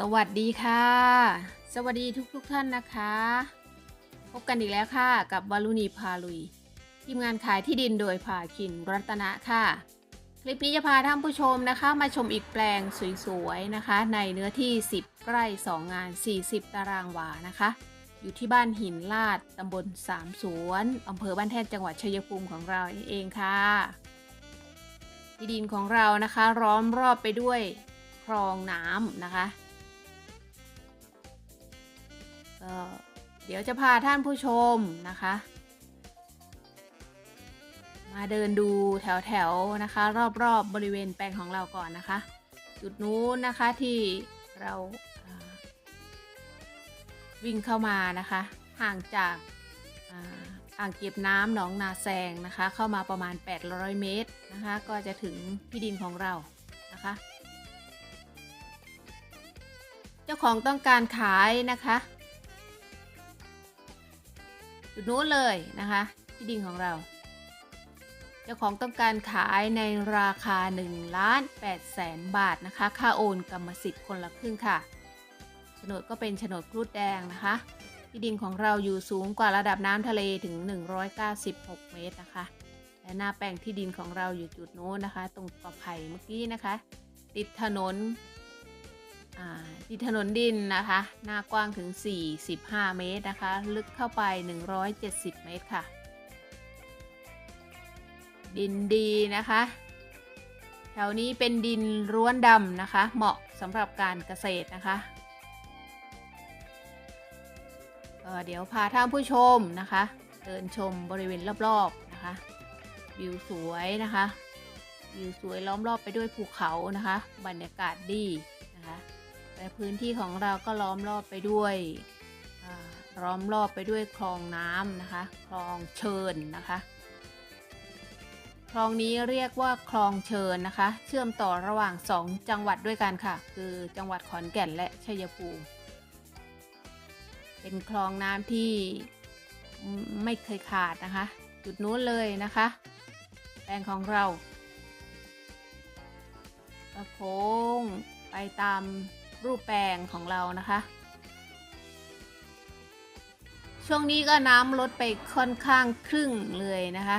สวัสดีค่ะ สวัสดีทุกทุกท่านนะคะ พบกันอีกแล้วค่ะกับวารุณีพาลุย ทีมงานขายที่ดินโดยภาคินรัตนะค่ะ คลิปนี้จะพาท่านผู้ชมนะคะ มาชมอีกแปลงสวยๆนะคะ ในเนื้อที่ 10 ไร่ 2 งาน 40 ตารางวานะคะ อยู่ที่บ้านหินลาดตำบลสามสวนอำเภอบ้านแท่นจังหวัดชัยภูมิของเราเองค่ะที่ดินของเรานะคะล้อมรอบไปด้วยคลองน้ำนะคะ ก็เดี๋ยวจะพาท่านผู้ชมนะคะ มาเดินดูแถวๆนะคะ รอบๆบบริเวณแปลงของเราก่อนนะคะ จุดนู้นนะคะที่เราวิ่งเข้ามานะคะ ห่างจากอ่าอ่างเก็บน้ำหนองนาแซงนะคะ เข้ามาประมาณ 800 เมตรนะคะ ก็จะถึงที่ดินของเรานะคะ เจ้าของต้องการขายนะคะ จุดนู้นเลยนะคะที่ดินของเรา เจ้าของต้องการขายในราคา1ล้าน8แสนบาทนะคะ ค่าโอนกรรมสิทธิ์คนละครึ่งค่ะโฉนดก็เป็นโฉนดครูดแดงนะคะ ที่ดินของเราอยู่สูงกว่าระดับน้ำทะเลถึง 196 เมตรนะคะ และหน้าแปลงที่ดินของเราอยู่จุดโน้นนะคะ ตรงกอไผ่เมื่อกี้นะคะ ติดถนน อ่าติดถนนดินนะคะ หน้ากว้างถึง 45 เมตรนะคะ ลึกเข้าไป 170 เมตรค่ะ ดินดีนะคะ แถวนี้เป็นดินร้วนดำนะคะ เหมาะสำหรับการเกษตรนะคะเดี๋ยวพาท่านผู้ชมนะคะ เดินชมบริเวณรอบๆนะคะ วิวสวยนะคะ วิวสวยล้อมรอบไปด้วยภูเขานะคะ บรรยากาศดีนะคะ และพื้นที่ของเราก็ล้อมรอบไปด้วยล้อมรอบไปด้วยคลองน้ำนะคะ คลองเชิญนะคะ คลองนี้เรียกว่าคลองเชิญนะคะ เชื่อมต่อระหว่าง 2 จังหวัดด้วยกันค่ะ คือจังหวัดขอนแก่นและชัยภูมิ เป็นคลองน้ำที่ไม่เคยขาดนะคะ จุดนู้นเลยนะคะแปลงของเราก็โค้งไปตาม รูปแปลงของเรานะคะ ช่วงนี้ก็น้ำลดไปค่อนข้างครึ่งเลยนะคะ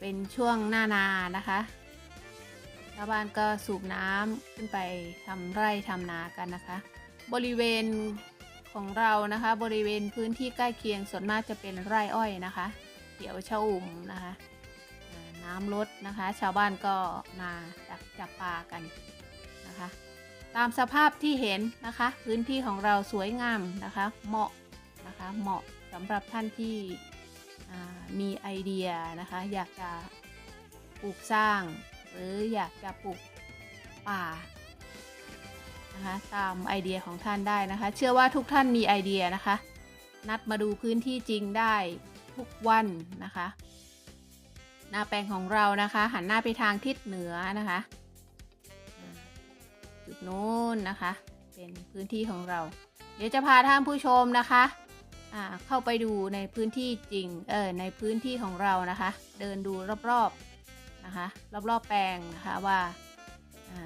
เป็นช่วงหน้านานะคะชาวบ้านก็สูบน้ำขึ้นไปทำไร่ทำนากันนะคะ บริเวณของเรานะคะ บริเวณพื้นที่ใกล้เคียงส่วนมากจะเป็นไร่อ้อยนะคะเขียวชอุ่มนะคะน้ำลดนะคะ ชาวบ้านก็มาจับจับปลากันนะคะ ตามสภาพที่เห็นนะคะ พื้นที่ของเราสวยงามนะคะ เหมาะนะคะเหมาะสำหรับท่านที่มีไอเดียนะคะ อยากจะปลูกสร้าง หรืออยากจะปลูกป่านะคะตามไอเดียของท่านได้นะคะ เชื่อว่าทุกท่านมีไอเดียนะคะ นัดมาดูพื้นที่จริงได้ทุกวันนะคะ หน้าแปลงของเรานะคะ หันหน้าไปทางทิศเหนือนะคะ จุดนู้นนะคะ เป็นพื้นที่ของเรา เดี๋ยวจะพาท่านผู้ชมนะคะอ่าเข้าไปดูในพื้นที่จริงเออในพื้นที่ของเรานะคะ เดินดูรอบๆนะคะ รอบๆแปลงนะคะว่าอ่า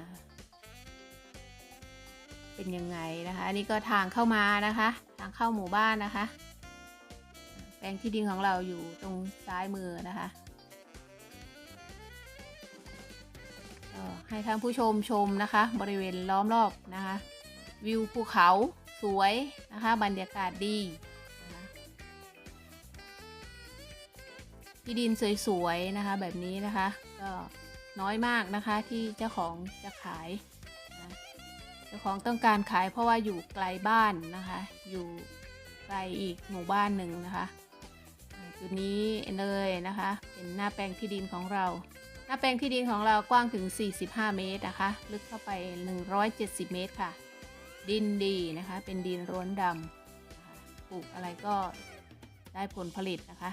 เป็นยังไงนะคะอันนี้ก็ทางเข้ามานะคะ ทางเข้าหมู่บ้านนะคะ แปลงที่ดินของเราอยู่ตรงซ้ายมือนะคะ ให้ท่านผู้ชมชมนะคะ บริเวณล้อมรอบนะคะ วิวภูเขาสวยนะคะ บรรยากาศดีที่ดินสวยๆนะคะ แบบนี้นะคะ ก็น้อยมากนะคะที่เจ้าของจะขายนะเจ้าของต้องการขายเพราะว่าอยู่ไกลบ้านนะคะ อยู่ไกลอีกหมู่บ้านหนึ่งนะคะ จุดนี้เลยนะคะ เป็นหน้าแปลงที่ดินของเรา หน้าแปลงที่ดินของเรากว้างถึง 45 เมตรนะคะ ลึกเข้าไป 170 เมตรค่ะ ดินดีนะคะ เป็นดินร้วนดำปลูกอะไรก็ได้ผลผลิตนะคะ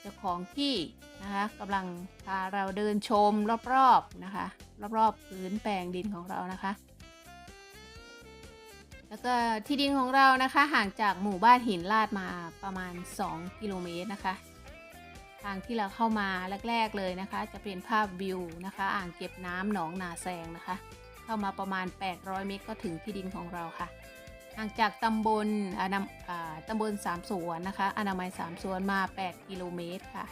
เจ้าของที่นะคะกำลังพาเราเดินชมรอบๆนะคะ รอบๆพื้นแปลงดินของเรานะคะ แล้วก็ที่ดินของเรานะคะห่างจากหมู่บ้านหินลาดมาประมาณ 2 กิโลเมตรนะคะ ทางที่เราเข้ามาแรก ๆเลยนะคะ จะเป็นภาพวิวนะคะ อ่างเก็บน้ำหนองนาแซงนะคะ เข้ามาประมาณ 800 เมตรก็ถึงที่ดินของเราค่ะห่างจากตำบลอนาอ่าตำบลสามสวนนะคะ อนามัยสามสวนมา 8 กิโลเมตรค่ะ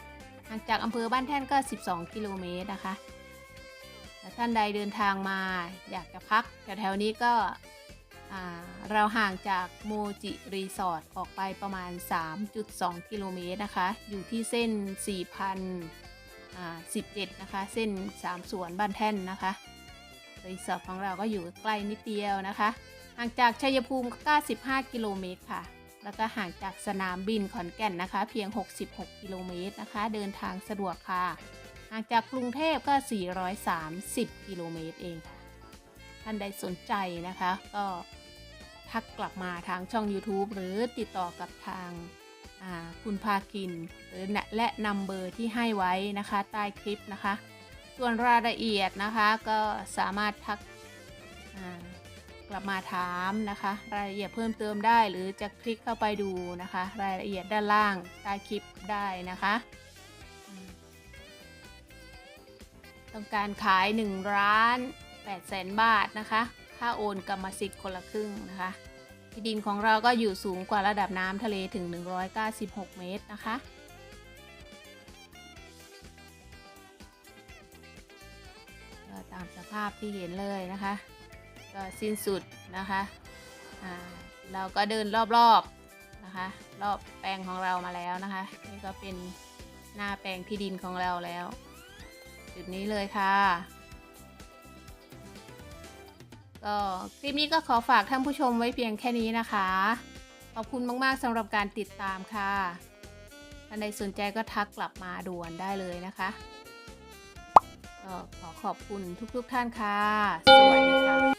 ห่างจากอำเภอบ้านแท่นก็ 12 กิโลเมตรนะคะและท่านใดเดินทางมาอยากจะพักแถวๆนี้ก็ เราห่างจากโมจิรีสอร์ทออกไปประมาณ 3.2 กิโลเมตรนะคะ อยู่ที่เส้น 4,017 นะคะ เส้น 3 สวนบ้านแท่นนะคะ รีสอร์ทของเราก็อยู่ใกล้นิดเดียวนะคะ ห่างจากชัยภูมิก็95กิโลเมตรค่ะ แล้วก็ห่างจากสนามบินขอนแก่นนะคะ เพียง 66 กิโลเมตรนะคะ เดินทางสะดวกค่ะ ห่างจากกรุงเทพก็ 430 กิโลเมตรเองค่ะ ท่านใดสนใจนะคะก็ ทักกลับมาทางช่อง YouTube หรือติดต่อกับทางาคุณภาคิน หรือและนำเบอร์ที่ให้ไว้นะคะ ใต้คลิปนะคะ ส่วนรายละเอียดนะคะก็สามารถทักกลับมาถามนะคะ รายละเอียดเพิ่มเติมได้ หรือจะคลิกเข้าไปดูนะคะ รายละเอียดด้านล่างใต้คลิปได้นะคะต้องการขาย1ล้าน8แสนบาทนะคะ ค่าโอนกรรมสิทธิ์คนละครึ่งนะคะที่ดินของเราก็อยู่สูงกว่าระดับน้ำทะเลถึง 196 เมตรนะคะ ก็ตามสภาพที่เห็นเลยนะคะ ก็สิ้นสุดนะคะเราก็เดินรอบๆนะคะ รอบแปลงของเรามาแล้วนะคะ นี่ก็เป็นหน้าแปลงที่ดินของเราแล้ว จุดนี้เลยค่ะ ก็คลิปนี้ก็ขอฝากท่านผู้ชมไว้เพียงแค่นี้นะคะ ขอบคุณมากๆสำหรับการติดตามค่ะท่านใดสนใจก็ทักกลับมาด่วนได้เลยนะคะก็ขอขอบคุณทุกๆท่านค่ะ สวัสดีค่ะ